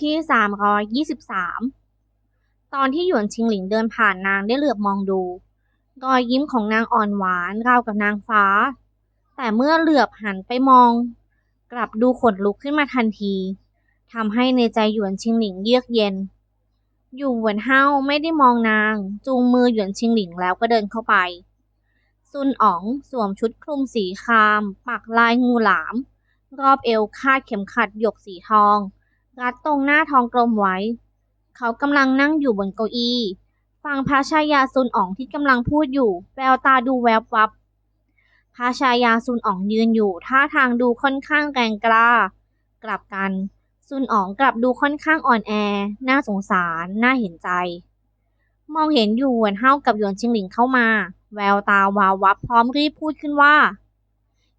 ที่สามร้อยยี่สิบสามตอนที่หยวนชิงหลิงเดินผ่านนางได้เหลือบมองดู รอยยิ้มของนางอ่อนหวานราวกับนางฟ้า แต่เมื่อเหลือบหันไปมอง กลับดูขนลุกขึ้นมาทันทีทำให้ในใจหยวนชิงหลิงเยือกเย็น อยู่หวนเฮาไม่ได้มองนาง จูงมือหยวนชิงหลิงแล้วก็เดินเข้าไป ซุนอ๋องสวมชุดคลุมสีคราม ปักลายงูหลาม รอบเอวคาดเข็มขัดหยกสีทอง รัดตรงหน้าทองกลมไว้ เขากำลังนั่งอยู่บนเก้าอี้ ฟังพระชายาซุนอ๋องที่กำลังพูดอยู่ แววตาดูแวบวับ พระชายาซุนอ๋องยืนอยู่ท่าทางดูค่อนข้างแรงกล้า กลับกัน ซุนอ๋องกลับดูค่อนข้างอ่อนแอ น่าสงสาร น่าเห็นใจ มองเห็นอยู่หวนเฮากับหยวนชิงหลิงเข้ามา แววตาวาววับพร้อมรีบพูดขึ้นว่า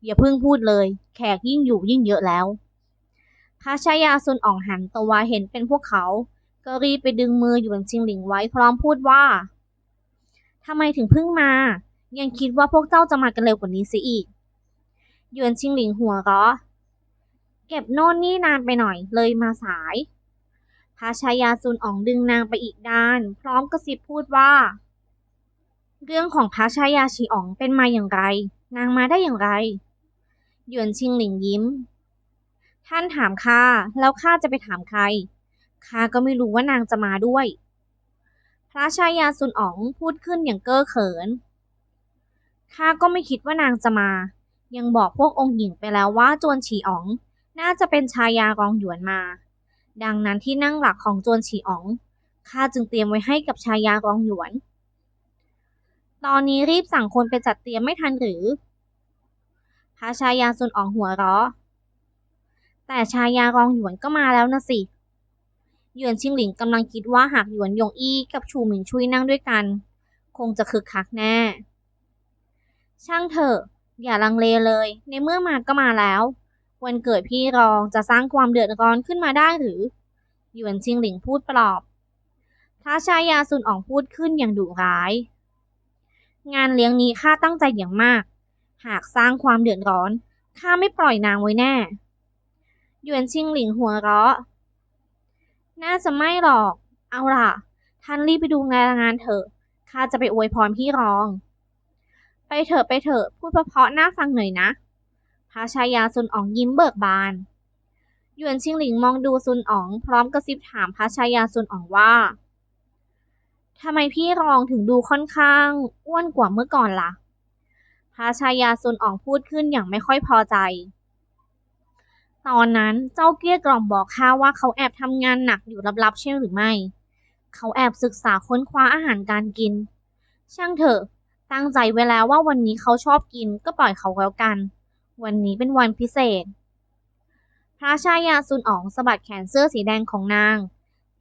อย่าเพิ่งพูดเลย แขกยิ่งอยู่ยิ่งเยอะแล้ว พระชายาซุนอ๋องหันตัวเห็นเป็นพวกเขา ก็รีบไปดึงมือหยวนชิงหลิงไว้พร้อมพูดว่าทำไมถึงเพิ่งมา ยังคิดว่าพวกเจ้าจะมากันเร็วกว่านี้เสียอีก หยวนชิงหลิงหัวเราะเก็บโน่นนี่นานไปหน่อยเลยมาสายพระชายาซุนอ๋องดึงนางไปอีกด้าน พร้อมกระซิบพูดว่า เรื่องของพระชายาชีอ๋องเป็นมาอย่างไร นางมาได้อย่างไร หยวนชิงหลิงยิ้ม ท่านถามข้าแล้วข้าจะไปถามใครข้าก็ไม่รู้ว่านางจะมาด้วย พระชายาซุนอ๋องพูดขึ้นอย่างเก้อเขินข้าก็ไม่คิดว่านางจะมา ยังบอกพวกองค์หญิงไปแล้วว่าจวนฉีอ๋อง น่าจะเป็นชายากองหยวนมา ดังนั้นที่นั่งหลักของจวนฉีอ๋องข้าจึงเตรียมไว้ให้กับชายากองหยวน ตอนนี้รีบสั่งคนไปจัดเตรียมไม่ทันหรือพระชายาซุนอ๋องหัวเราะ แต่ชายากองหยวนก็มาแล้วนะสิ หยวนชิงหลิงกำลังคิดว่าหากหยวนยงอี้กับชูหมิงชุยนั่งด้วยกัน คงจะคึกคักแน่ ช่างเถอะ อย่าลังเลเลย ในเมื่อมาก็มาแล้ว วันเกิดพี่รองจะสร้างความเดือดร้อนขึ้นมาได้หรือ หยวนชิงหลิงพูดปลอบพระชายาซุนอ๋องพูดขึ้นอย่างดุร้าย งานเลี้ยงนี้ข้าตั้งใจอย่างมาก หากสร้างความเดือดร้อนข้าไม่ปล่อยนางไว้แน่ หยวนชิงหลิงหัวเราะ น่าจะไม่หรอก เอาล่ะ ท่านรีบไปดูงานงานเถอะ ข้าจะไปอวยพรพี่รอง ไปเถอะไปเถอะพูดเพราะๆน่าฟังหน่อยนะ พระชายาซุนอ๋องยิ้มเบิกบาน หยวนชิงหลิงมองดูซุนอ๋อง พร้อมกระซิบถามพระชายาซุนอ๋องว่าทำไมพี่รองถึงดูค่อนข้างอ้วนกว่าเมื่อก่อนล่ะ พระชายาซุนอ๋องพูดขึ้นอย่างไม่ค่อยพอใจ ตอนนั้นเจ้าเกี้ยกล่อมบอกข้าว่าเขาแอบทำงานหนักอยู่ลับๆใช่หรือไม่ เขาแอบศึกษาค้นคว้าอาหารการกิน ช่างเถอะ ตั้งใจไว้แล้วว่าวันนี้เขาชอบกินก็ปล่อยเขาแล้วกัน วันนี้เป็นวันพิเศษ พระชายาซุนอ๋องสะบัดแขนเสื้อสีแดงของนาง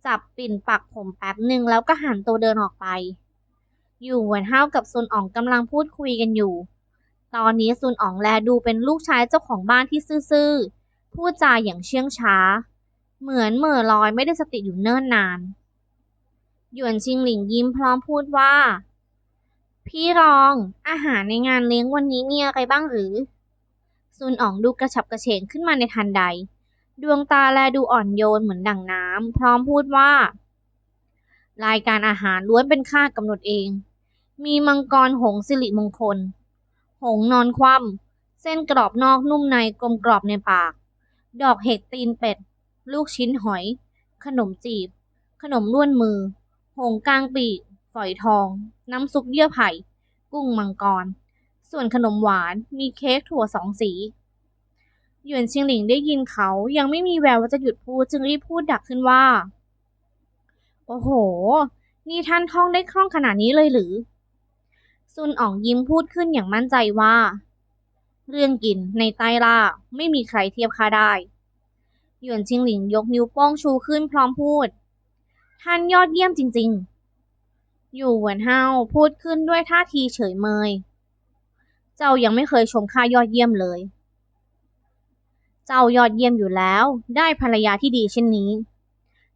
จับปิ่นปักผมแป๊บหนึ่งแล้วก็หันตัวเดินออกไป อยู่หวนเฮากับซุนอ๋องกำลังพูดคุยกันอยู่ ตอนนี้ซุนอ๋องแลดูเป็นลูกชายเจ้าของบ้านที่ซื่อๆ พูดจาอย่างเชื่องช้า เหมือนเหม่อลอยไม่ได้สติอยู่เนิ่นนาน หยวนชิงหลิงยิ้มพร้อมพูดว่า พี่รองอาหารในงานเลี้ยงวันนี้มีอะไรบ้างหรือ ซุนอ๋องดูกระฉับกระเฉงขึ้นมาในทันใด ดวงตาแลดูอ่อนโยนเหมือนดั่งน้ำพร้อมพูดว่า รายการอาหารล้วนเป็นข้ากำหนดเอง มีมังกรหงสิริมงคล หงนอนคว่ำเส้นกรอบนอกนุ่มในกลมกรอบในปาก ดอกเห็ดตีนเป็ด ลูกชิ้นหอย ขนมจีบ ขนมล้วนมือ หงกลางปีก ฝอยทอง น้ำซุปเยื่อไผ่ กุ้งมังกร ส่วนขนมหวานมีเค้กถั่วสองสีหยวนชิงหลิงได้ยินเขายังไม่มีแววว่าจะหยุดพูดจึงรีบพูดดักขึ้นว่า โอ้โห นี่ท่านท่องได้คล่องขนาดนี้เลยหรือซุนอ๋องยิ้มพูดขึ้นอย่างมั่นใจว่า เรื่องกินในใต้ล่าไม่มีใครเทียบข้าได้ หยวนชิงหลิงยกนิ้วโป้งชูขึ้นพร้อมพูด ท่านยอดเยี่ยมจริง ๆ อยู่หวนเฮาพูดขึ้นด้วยท่าทีเฉยเมย เจ้ายังไม่เคยชมข้ายอดเยี่ยมเลย เจ้ายอดเยี่ยมอยู่แล้ว ได้ภรรยาที่ดีเช่นนี้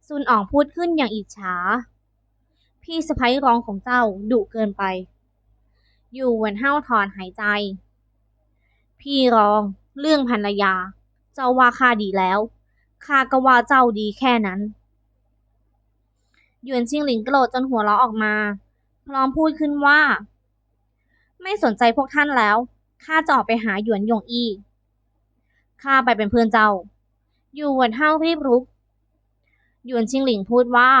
ซุนอ๋องพูดขึ้นอย่างอิจฉา พี่สะพ้ยรองของเจ้าดุเกินไป อยู่หวนเฮาถอนหายใจ พี่รอง เรื่องภรรยา เจ้าว่าข้าดีแล้วข้าก็ว่าเจ้าดีแค่นั้นหยวนชิงหลิงโกรธจนหัวเราะออกมา พร้อมพูดขึ้นว่า ไม่สนใจพวกท่านแล้วข้าจะออกไปหาหยวนหยงอี้ข้าไปเป็นเพื่อนเจ้า อยู่หวนเฮารีบรุกหยวนชิงหลิงพูดว่า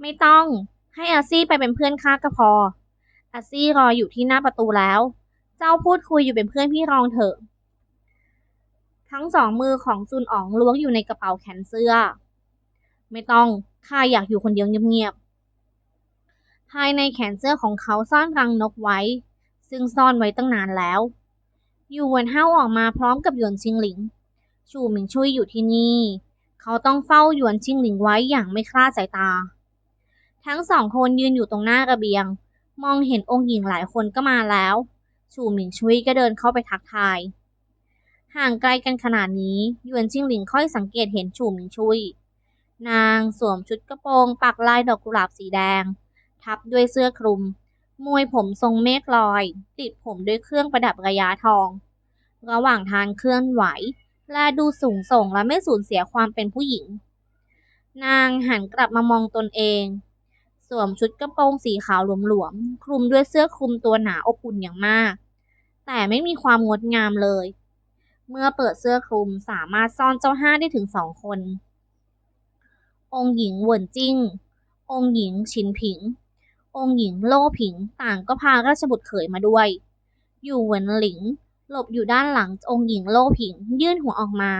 ไม่ต้องให้อาซี่ไปเป็นเพื่อนข้าก็พออาซี่รออยู่ที่หน้าประตูแล้ว เจ้าพูดคุยอยู่เป็นเพื่อนพี่รองเถอะ ทั้งสองมือของซุนอ๋องล้วงอยู่ในกระเป๋าแขนเสื้อ ไม่ต้อง ข้าอยากอยู่คนเดียวเงียบๆ ภายในแขนเสื้อของเขาซ่อนรังนกไว้ ซึ่งซ่อนไว้ตั้งนานแล้ว อยู่หวนเฮาออกมาพร้อมกับหยวนชิงหลิง ชูหมิงชุยอยู่ที่นี่ เขาต้องเฝ้าหยวนชิงหลิงไว้อย่างไม่คลาดสายตา ทั้งสองคนยืนอยู่ตรงหน้าระเบียง มองเห็นองค์หญิงหลายคนก็มาแล้ว ชูหมิงชุยก็เดินเข้าไปทักทาย ห่างไกลกันขนาดนี้หยวนชิงหลิงค่อยสังเกตเห็นชูหมิงชุย นางสวมชุดกระโปรงปักลายดอกกุหลาบสีแดง ทับด้วยเสื้อคลุม มวยผมทรงเมฆลอย ติดผมด้วยเครื่องประดับระยะทอง ระหว่างทางเคลื่อนไหว และดูสูงส่งและไม่สูญเสียความเป็นผู้หญิง นางหันกลับมามองตนเอง สวมชุดกระโปรงสีขาวหลวมๆ คลุมด้วยเสื้อคลุมตัวหนาอบอุ่นอย่างมาก แต่ไม่มีความงดงามเลย เมื่อเปิดเสื้อคลุมสามารถซ่อนเจ้าห้าได้ถึงสองคน องค์หญิงเหวินจิ้ง องค์หญิงชินผิง องค์หญิงโล่ผิงต่างก็พาราชบุตรเขยมาด้วย อยู่เหวินหลิง หลบอยู่ด้านหลังองค์หญิงโล่ผิง ยื่นหัวออกมา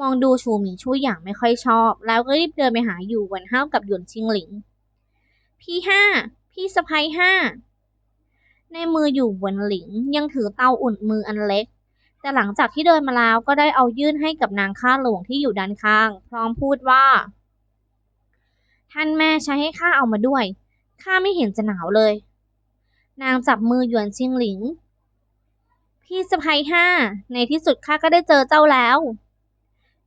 มองดูชูหมิงชู่อย่างไม่ค่อยชอบ แล้วก็รีบเดินไปหาอยู่หวนเฮาวกับหยวนชิงหลิง พี่ห้า พี่สะพ้ยห้า ในมืออยู่หวนหลิงยังถือเตาอุ่นมืออันเล็ก แต่หลังจากที่เดินมาแล้วก็ได้เอายื่นให้กับนางข้าหลวงที่อยู่ด้านข้าง พร้อมพูดว่า ท่านแม่ใช้ให้ข้าเอามาด้วย ข้าไม่เห็นจะหนาวเลย นางจับมือหยวนชิงหลิง พี่สะพ้ยห้า ในที่สุดข้าก็ได้เจอเจ้าแล้ว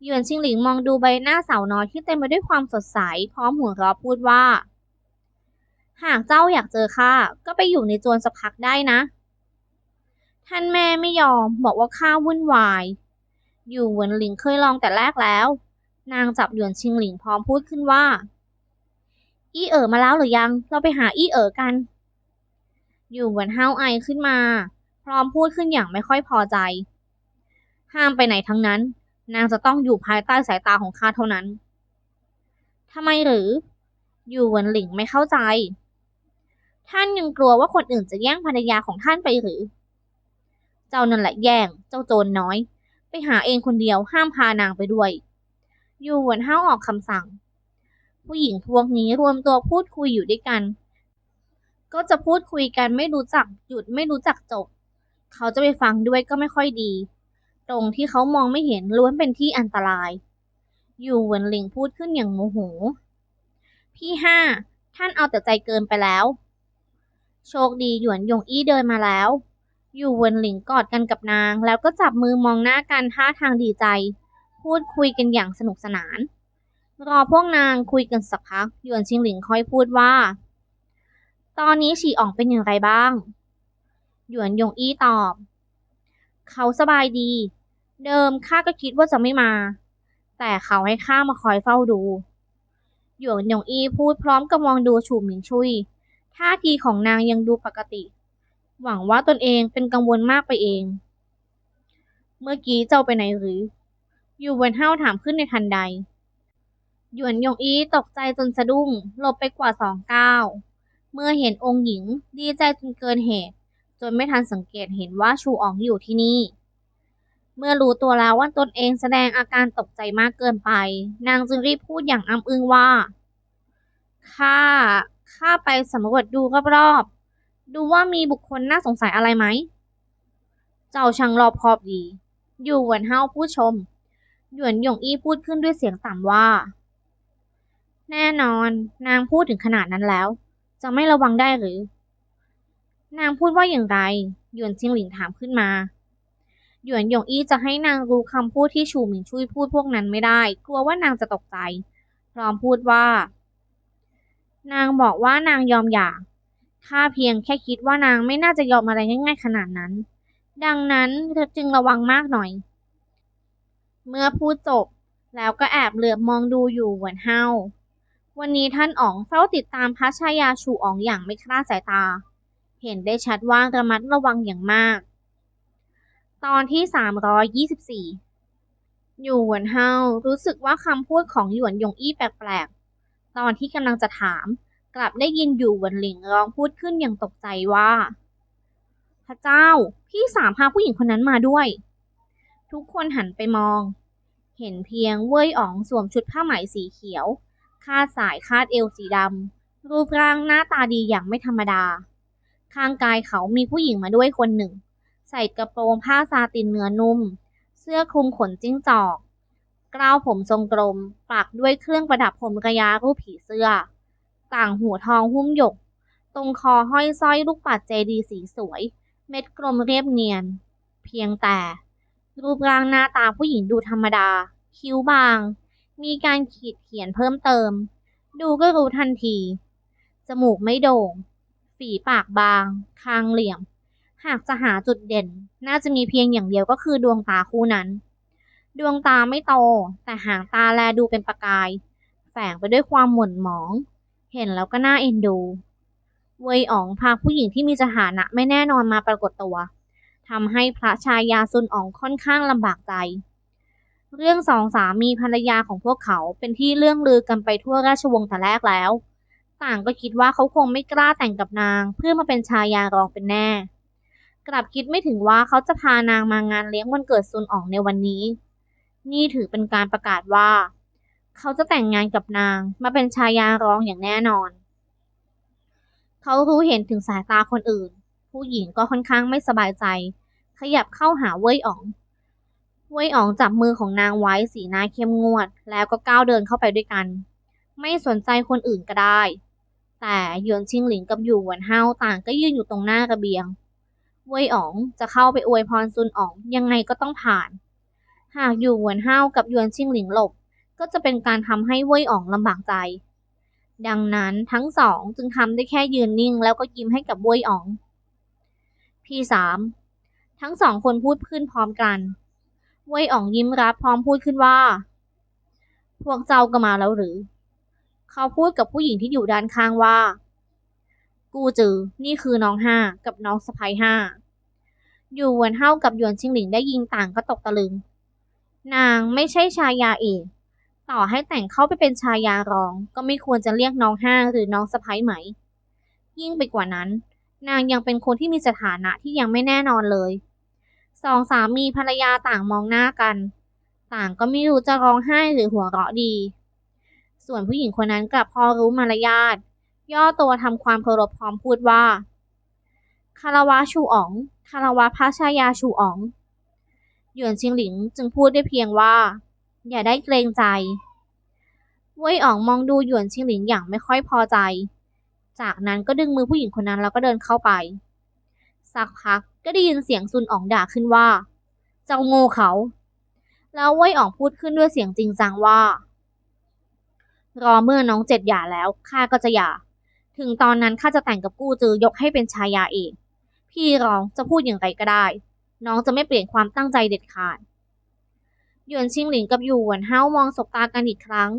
หยวนชิงหลิงมองดูใบหน้าสาวน้อยที่เต็มไปด้วยความสดใส พร้อมหัวเราะพูดว่า หากเจ้าอยากเจอข้าก็ไปอยู่ในจวนสักพักได้นะ ท่านแม่ไม่ยอมบอกว่าข้าวุ่นวาย อยู่เหวนหลิงเคยลองแต่แรกแล้ว นางจับหยวนชิงหลิงพร้อมพูดขึ้นว่า อี้เอ๋อมาแล้วหรือยัง เราไปหาอี้เอ๋อกัน อยู่เหมือนห้าวไอขึ้นมา พร้อมพูดขึ้นอย่างไม่ค่อยพอใจ ห้ามไปไหนทั้งนั้น นางจะต้องอยู่ภายใต้สายตาของข้าเท่านั้นทำไมหรือ อยู่เหวนหลิงไม่เข้าใจ ท่านยังกลัวว่าคนอื่นจะแย่งภรรยาของท่านไปหรือ เจ้านั่นแหละแย่ง เจ้าโจรน้อย ไปหาเองคนเดียวห้ามพานางไปด้วย อยู่หวนห้าวออกคำสั่ง ผู้หญิงพวกนี้รวมตัวพูดคุยอยู่ด้วยกัน ก็จะพูดคุยกันไม่รู้จักหยุดไม่รู้จักจบ เขาจะไปฟังด้วยก็ไม่ค่อยดี ตรงที่เขามองไม่เห็นล้วนเป็นที่อันตราย อยู่หวนหลิงพูดขึ้นอย่างโมโห พี่ห้า ท่านเอาแต่ใจเกินไปแล้ว โชคดีหยวนหยงอี้เดินมาแล้ว อยู่เวินหลิงกอดกันกับนาง แล้วก็จับมือมองหน้ากันท่าทางดีใจ พูดคุยกันอย่างสนุกสนาน รอพวกนางคุยกันสักพัก หยวนชิงหลิงค่อยพูดว่า ตอนนี้ฉีอ่องเป็นอย่างไรบ้าง หยวนยงอี้ตอบ เขาสบายดี เดิมข้าก็คิดว่าจะไม่มา แต่เขาให้ข้ามาคอยเฝ้าดู หยวนยงอี้พูดพร้อมกับมองดูฉูหมิงชุย ท่าทีของนางยังดูปกติ หวังว่าตนเองเป็นกังวลมากไปเอง เมื่อกี้เจ้าไปไหนหรือ อยู่บนเฮ้าถามขึ้นในทันใด หยวนยงอี้ตกใจจนสะดุ้งหลบไปกว่าสองก้าวเมื่อเห็นองค์หญิงดีใจจนเกินเหตุ จนไม่ทันสังเกตเห็นว่าชูอ๋องอยู่ที่นี่ เมื่อรู้ตัวแล้วว่าตนเองแสดงอาการตกใจมากเกินไป นางจึงรีบพูดอย่างอ้ำอึ้งว่าข้า ข้าไปสำรวจดูรอบๆ ดูว่ามีบุคคลน่าสงสัยอะไรไหม เจ้าช่างรอบคอบดี อยู่หวนเฮาผู้ชม หยวนหยงอี้พูดขึ้นด้วยเสียงต่ำว่า แน่นอน นางพูดถึงขนาดนั้นแล้ว จะไม่ระวังได้หรือ นางพูดว่าอย่างไร หยวนชิงหลิงถามขึ้นมา หยวนหยงอี้จะให้นางรู้คำพูดที่ชูหมิงชุยพูดพวกนั้นไม่ได้ กลัวว่านางจะตกใจ พร้อมพูดว่า นางบอกว่านางยอมหย่า ข้าเพียงแค่คิดว่านางไม่น่าจะยอมอะไรง่ายๆขนาดนั้น ดังนั้นเธอจึงระวังมากหน่อย เมื่อพูดจบแล้วก็แอบเหลือบมองดูอยู่หวนเฮาวันนี้ท่านอ๋องเฝ้าติดตามพระชายาชูอ๋องอย่างไม่คลาดสายตา เห็นได้ชัดว่าระมัดระวังอย่างมาก ตอนที่สามร้อยยี่สิบสี่อยู่หวนเฮารู้สึกว่าคำพูดของหยวนยงอี้แปลกๆ ตอนที่กำลังจะถาม กลับได้ยินอยู่หวนหลิงร้องพูดขึ้นอย่างตกใจว่า พระเจ้า พี่สามพาผู้หญิงคนนั้นมาด้วย ทุกคนหันไปมอง เห็นเพียงเว่ยอ๋องสวมชุดผ้าไหมสีเขียว คาดสายคาดเอวสีดำ รูปร่างหน้าตาดีอย่างไม่ธรรมดา ข้างกายเขามีผู้หญิงมาด้วยคนหนึ่ง ใส่กระโปรงผ้าซาตินเนื้อนุ่ม เสื้อคลุมขนจิ้งจอก กล้าวผมทรงกลมปักด้วยเครื่องประดับผมกระยารูปผีเสื้อ ต่างหูทองหุ้มหยก ตรงคอห้อยสร้อยลูกปัดเจดีสีสวย เม็ดกลมเรียบเนียน เพียงแต่ รูปร่างหน้าตาผู้หญิงดูธรรมดา คิ้วบาง มีการขีดเขียนเพิ่มเติม ดูก็รู้ทันที จมูกไม่โด่ง ฝีปากบาง คางเหลี่ยม หากจะหาจุดเด่น น่าจะมีเพียงอย่างเดียวก็คือดวงตาคู่นั้น ดวงตาไม่โต แต่หางตาแลดูเป็นประกาย แฝงไปด้วยความหม่นหมอง เห็นแล้วก็น่าเอ็นดู เวยอ๋องพาผู้หญิงที่มีสถานะไม่แน่นอนมาปรากฏตัวทำให้พระชายาซุนอ๋องค่อนข้างลำบากใจ เรื่องสองสามีภรรยาของพวกเขาเป็นที่เรื่องลือกันไปทั่วราชวงศ์แต่แรกแล้ว ต่างก็คิดว่าเขาคงไม่กล้าแต่งกับนาง เพื่อมาเป็นชายารองเป็นแน่ กลับคิดไม่ถึงว่าเขาจะพานางมางานเลี้ยงวันเกิดซุนอ๋องในวันนี้ นี่ถือเป็นการประกาศว่า เขาจะแต่งงานกับนางมาเป็นชายารองอย่างแน่นอน เขารู้เห็นถึงสายตาคนอื่น ผู้หญิงก็ค่อนข้างไม่สบายใจ ขยับเข้าหาเว่ยอ๋อง เว่ยอ๋องจับมือของนางไว้สีหน้าเข้มงวด แล้วก็ก้าวเดินเข้าไปด้วยกัน ไม่สนใจคนอื่นก็ได้ แต่หยวนชิงหลิงกับอยู่หวนเฮาต่างก็ยืนอยู่ตรงหน้าระเบียงเว่ยอ๋องจะเข้าไปอวยพรซุนอ๋องยังไงก็ต้องผ่าน หากอยู่หวนเฮาวกับยวนชิงหลิงหลบ ก็จะเป็นการทำให้เว่ยอ๋องลำบากใจ ดังนั้นทั้งสองจึงทำได้แค่ยืนนิ่งแล้วก็ยิ้มให้กับเว่ยอ๋อง พี่สามทั้งสองคนพูดขึ้นพร้อมกันเว่ยอ๋องยิ้มรับพร้อมพูดขึ้นว่า พวกเจ้าก็มาแล้วหรือ เขาพูดกับผู้หญิงที่อยู่ด้านข้างว่า กูจือ นี่คือน้องห้ากับน้องสะพ้ยห้า อยู่หวนเฮากับหยวนชิงหลิงได้ยิงต่างก็ตกตะลึง นางไม่ใช่ชายาเอก ต่อให้แต่งเข้าไปเป็นชายารอง ก็ไม่ควรจะเรียกน้องห้าหรือน้องสะพ้ยไหม ยิ่งไปกว่านั้น นางยังเป็นคนที่มีสถานะที่ยังไม่แน่นอนเลย สองสามีภรรยาต่างมองหน้ากัน ต่างก็ไม่รู้จะร้องไห้หรือหัวเราะดี ส่วนผู้หญิงคนนั้นกลับพอรู้มารยาทย่อตัวทำความเคารพพร้อมพูดว่าคารวะชูอ๋องคารวะพระชายาชูอ๋อง หยวนชิงหลิงจึงพูดได้เพียงว่า อย่าได้เกรงใจเว่ยอ๋องมองดูหยวนชิงหลิงอย่างไม่ค่อยพอใจ จากนั้นก็ดึงมือผู้หญิงคนนั้นแล้วก็เดินเข้าไป สักพักก็ได้ยินเสียงซุนอ๋องด่าขึ้นว่า เจ้าโง่เขา แล้วเว่ยอ๋องพูดขึ้นด้วยเสียงจริงจังว่า รอเมื่อน้องเจ็ดหย่าแล้วข้าก็จะหย่า ถึงตอนนั้นข้าจะแต่งกับกู้จือยกให้เป็นชายาเอง พี่รองจะพูดอย่างไรก็ได้ น้องจะไม่เปลี่ยนความตั้งใจเด็ดขาด หยวนชิงหลิงกับหยวนเฮามองสบตากันอีกครั้ง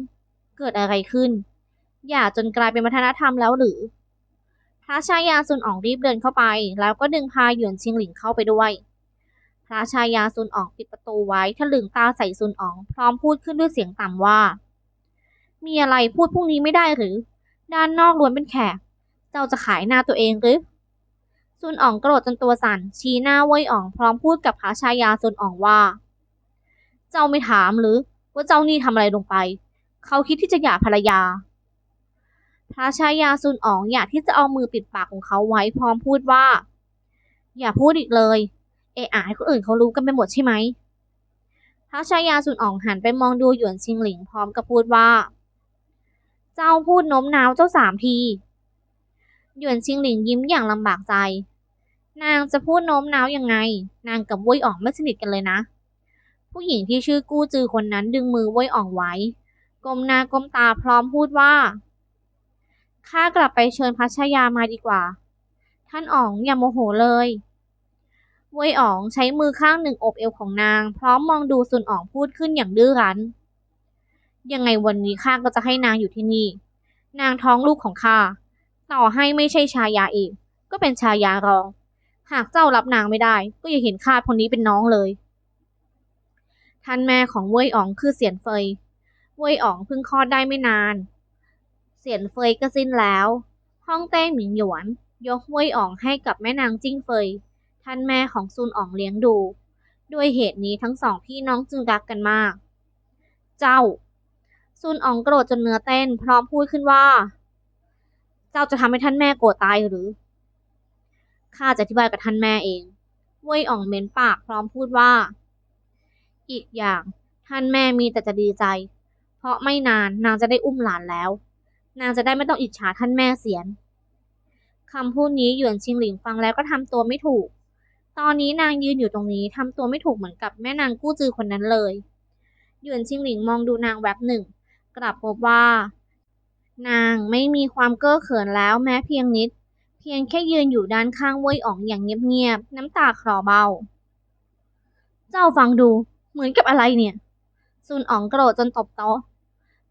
เกิดอะไรขึ้น อย่าจนกลายเป็นวัฒนธรรมแล้วหรือ พระชายาซุนอ๋องรีบเดินเข้าไป แล้วก็ดึงพาหยวนชิงหลิงเข้าไปด้วย พระชายาซุนอ๋องปิดประตูไว้ทะลึงตาใส่ซุนอ๋อง พร้อมพูดขึ้นด้วยเสียงต่ำว่า มีอะไรพูดพรุ่งนี้ไม่ได้หรือ ด้านนอกล้วนเป็นแขก เจ้าจะขายหน้าตัวเองหรือ ซุนอ๋องโกรธจนตัวสั่นชี้หน้าเว่ยอ๋องพร้อมพูดกับพระชายาซุนอ๋องว่า เจ้าไม่ถามหรือว่าเจ้านี่ทำอะไรลงไป เขาคิดที่จะหย่าภรรยา พระชายาซุนอ๋องอยากที่จะเอามือปิดปากของเขาไว้พร้อมพูดว่า อย่าพูดอีกเลย เอะอะให้คนอื่นเขารู้กันไปหมดใช่ไหมพระชายาซุนอ๋องหันไปมองดูหยวนชิงหลิงพร้อมกับพูดว่า เจ้าพูดโน้มน้าวเจ้าสามที หยวนชิงหลิงยิ้มอย่างลำบากใจ นางจะพูดโน้มน้าวยังไง นางกับเว่ยอ๋องไม่สนิทกันเลยนะ ผู้หญิงที่ชื่อกู้จือคนนั้นดึงมือเว่ยอ๋องไว้ ก้มหน้าก้มตาพร้อมพูดว่า ข้ากลับไปเชิญพระชายามาดีกว่า ท่านอ๋องอย่าโมโหเลยเวยอ๋องใช้มือข้างหนึ่งอบเอวของนาง พร้อมมองดูซุนอ๋องพูดขึ้นอย่างดื้อรั้น ยังไงวันนี้ข้าก็จะให้นางอยู่ที่นี่ นางท้องลูกของข้า ต่อให้ไม่ใช่ชายาเองก็เป็นชายารอง หากเจ้ารับนางไม่ได้ ก็อย่าเห็นข้าคนนี้เป็นน้องเลย ท่านแม่ของเว่ยอ๋องคือเสียนเฟย เว่ยอ๋องเพิ่งคลอดได้ไม่นาน เสียนเฟยก็สิ้นแล้ว ห้องเต้หมิงหยวน ยกเว่ยอ๋องให้กับแม่นางจิ้งเฟย ท่านแม่ของซุนอ๋องเลี้ยงดู ด้วยเหตุนี้ทั้งสองพี่น้องจึงรักกันมาก เจ้าซุนอ๋องโกรธจนเนื้อเต้นพร้อมพูดขึ้นว่า จ้าจะทำให้ท่านแม่โกรธตายหรือ ข้าจะอธิบายกับท่านแม่เองเว่ยอ๋องเม้นปากพร้อมพูดว่า อีกอย่างท่านแม่มีแต่จะดีใจ เพราะไม่นานนางจะได้อุ้มหลานแล้ว นางจะได้ไม่ต้องอิจฉาท่านแม่เสียนคำพูดนี้หยวนชิงหลิงฟังแล้วก็ทำตัวไม่ถูก ตอนนี้นางยืนอยู่ตรงนี้ทำตัวไม่ถูกเหมือนกับแม่นางกู้จือคนนั้นเลย หยวนชิงหลิงมองดูนางแวบหนึ่ง กลับพบว่า นางไม่มีความเก้อเขินแล้วแม้เพียงนิด เพียงแค่ยืนอยู่ด้านข้างเว่ยอ๋องอย่างเงียบๆน้ำตาคลอเบา เจ้าฟังดูเหมือนกับอะไรเนี่ย ซุนอ๋องโกรธจนตบโต๊ะ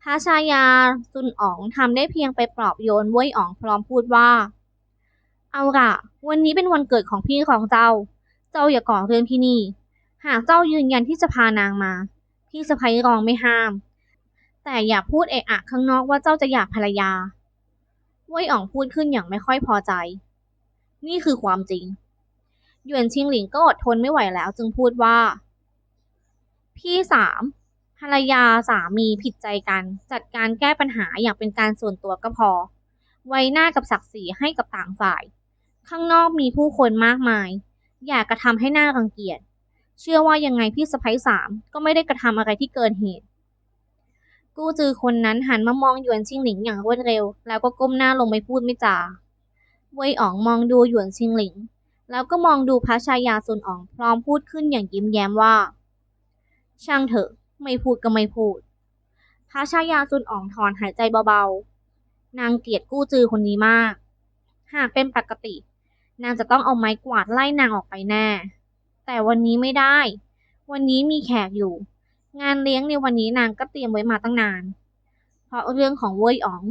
พระชายาซุนอ๋องทำได้เพียงไปปลอบโยนเว่ยอ๋องพร้อมพูดว่า เอาละวันนี้เป็นวันเกิดของพี่ของเจ้า เจ้าอย่าก่อเรื่องที่นี่ หากเจ้ายืนยันที่จะพานางมา พี่สะพ้ยรองไม่ห้าม แต่อย่าพูดเอะอะข้างนอกว่าเจ้าจะอยากภรรยาเว่ยอ๋องพูดขึ้นอย่างไม่ค่อยพอใจ นี่คือความจริง หยวนชิงหลิงก็อดทนไม่ไหวแล้วจึงพูดว่า พี่สามภรรยาสามีผิดใจกัน จัดการแก้ปัญหาอย่างเป็นการส่วนตัวก็พอ ไว้หน้ากับศักดิ์ศรีให้กับต่างฝ่าย ข้างนอกมีผู้คนมากมาย อย่ากระทำให้หน้ารังเกียจ เชื่อว่ายังไงพี่สะพ้ยสามก็ไม่ได้กระทำอะไรที่เกินเหตุ กู้จือคนนั้นหันมามองหยวนชิงหลิงอย่างรวดเร็ว แล้วก็ก้มหน้าลงไปพูดไม่จาเว่ยอ๋องมองดูหยวนชิงหลิง แล้วก็มองดูพระชายาซุนอ๋องพร้อมพูดขึ้นอย่างยิ้มแย้มว่า ช่างเถอะ ไม่พูดก็ไม่พูด พระชายาซุนอ๋องถอนหายใจเบาๆ นางเกลียดกู้จือคนนี้มาก หากเป็นปกติ นางจะต้องเอาไม้กวาดไล่นางออกไปแน่ แต่วันนี้ไม่ได้ วันนี้มีแขกอยู่ งานเลี้ยงในวันนี้นางก็เตรียมไว้มาตั้งนาน เพราะเรื่องของเว่ยอ๋อง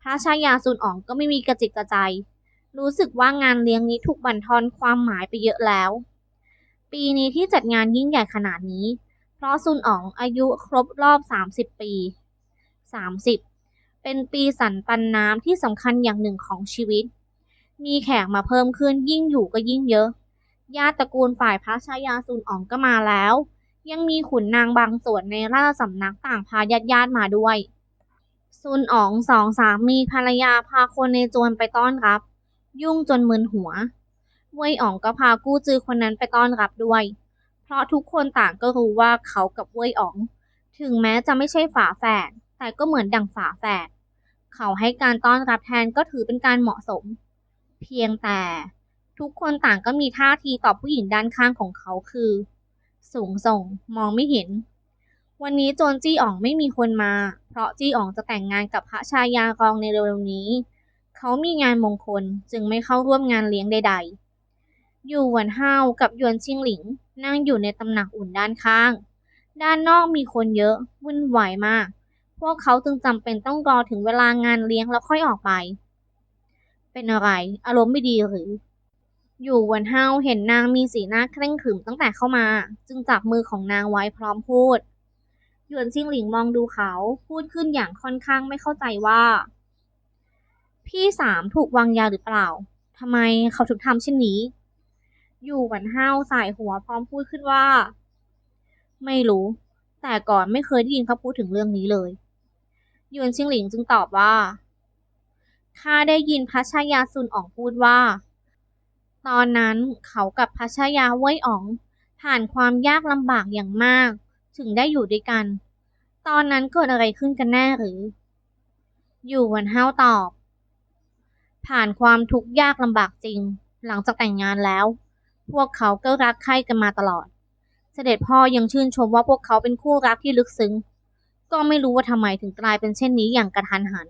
พระชายาซุนอ๋องก็ไม่มีกระจิกกระใจ รู้สึกว่างานเลี้ยงนี้ถูกบั่นทอนความหมายไปเยอะแล้ว ปีนี้ที่จัดงานยิ่งใหญ่ขนาดนี้ เพราะซุนอ๋องอายุครบรอบ 30 ปี 30 เป็นปีสันปันน้ำที่สำคัญอย่างหนึ่งของชีวิต มีแขกมาเพิ่มขึ้นยิ่งอยู่ก็ยิ่งเยอะ ญาติตระกูลฝ่ายพระชายาซุนอ๋องก็มาแล้ว ยังมีขุนนางบางส่วนในราชสำนักต่างพาญาติญาติมาด้วย ซุนอ๋องสองสามีภรรยาพาคนในจวนไปต้อนรับ ยุ่งจนมึนหัวเว่ยอ๋องก็พากู้จือคนนั้นไปต้อนรับด้วย เพราะทุกคนต่างก็รู้ว่าเขากับเว่ยอ๋อง ถึงแม้จะไม่ใช่ฝาแฝดแต่ก็เหมือนดั่งฝาแฝดเขาให้การต้อนรับแทนก็ถือเป็นการเหมาะสม เพียงแต่ทุกคนต่างก็มีท่าทีต่อผู้หญิงด้านข้างของเขาคือ สูงส่ง มองไม่เห็น วันนี้โจนจี้อ๋องไม่มีคนมา เพราะจี้อ๋องจะแต่งงานกับพระชายากองในเร็วๆนี้ เขามีงานมงคลจึงไม่เข้าร่วมงานเลี้ยงใด ๆ อยู่หวนห้าวกับยวนชิงหลิง นั่งอยู่ในตำหนักอุ่นด้านข้าง ด้านนอกมีคนเยอะวุ่นวายมาก พวกเขาจึงจำเป็นต้องรอถึงเวลางานเลี้ยงแล้วค่อยออกไป เป็นอะไร อารมณ์ไม่ดีหรือ อยู่หวนห้าวเห็นนางมีสีหน้าเคร่งขรึมตั้งแต่เข้ามา จึงจับมือของนางไว้พร้อมพูด หยวนชิงหลิงมองดูเขา พูดขึ้นอย่างค่อนข้างไม่เข้าใจว่า พี่สามถูกวางยาหรือเปล่าทำไมเขาถึงทำเช่นนี้ อยู่หวันห้าวสายหัวพร้อมพูดขึ้นว่า ไม่รู้ แต่ก่อนไม่เคยได้ยินเขาพูดถึงเรื่องนี้เลยหยวนชิงหลิงจึงตอบว่าข้าได้ยินพระชายาซุนอ๋องพูดว่า ตอนนั้นเขากับพระชายาเว่ยอ๋อง ผ่านความยากลำบากอย่างมาก ถึงได้อยู่ด้วยกัน ตอนนั้นเกิดอะไรขึ้นกันแน่หรือ อยู่หวันห้าวตอบ ผ่านความทุกข์ยากลำบากจริง หลังจากแต่งงานแล้ว พวกเขาก็รักใคร่กันมาตลอด เสด็จพ่อยังชื่นชมว่าพวกเขาเป็นคู่รักที่ลึกซึ้ง ก็ไม่รู้ว่าทำไมถึงกลายเป็นเช่นนี้อย่างกระทันหัน